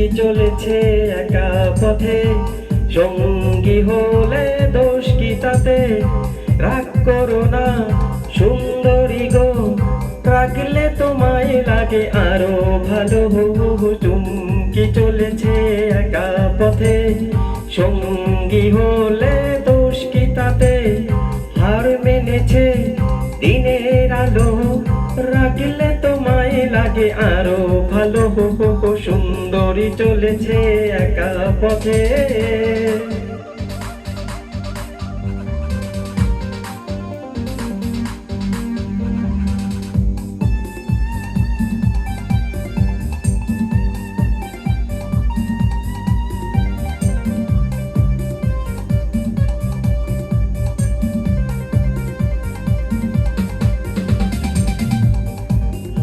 চুমকি চলেছে একা পথে। সঙ্গী হলে দোষ কি তাতে? রাগ করো না, সুন্দরী গো। রাখলে তোমায় লাগে আরও ভালো। চুমকি চলেছে একা পথে। সঙ্গী হলে দোষ কি তাতে? হার মেনেছে দিনের আলো। রাখলে তোমায় লাগে আরও ভালো সুন্দরী চলেছে একা পথে।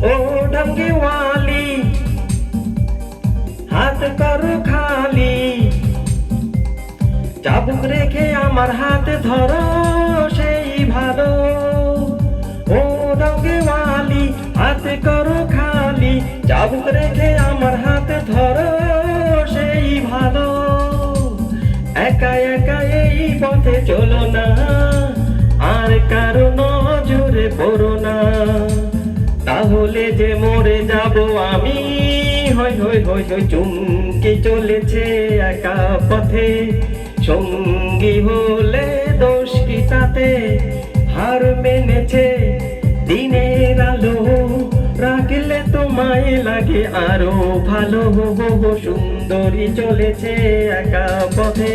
ও ঢঙ্গিওয়ালি হাত করো খালি। চাবুক রেখে আমার হাতে ধরো, সেই ভালো। ও ঢঙ্গিওয়ালি হাত করো খালি। চাবুক রেখে আমার হাতে ধরো, সেই ভালো। একা একা এই পথে চলো না, আর কারও নজরে পড়ো না। তাহলে যে মরে যাব হই হই হই, চুমকি চলেছে একা পথে। সঙ্গী হলে দোষ কি তাতে? হার মেনেছে দিনের আলো। রাখলে তোমায় লাগে আরও ভালো। সুন্দরী চলেছে একা পথে।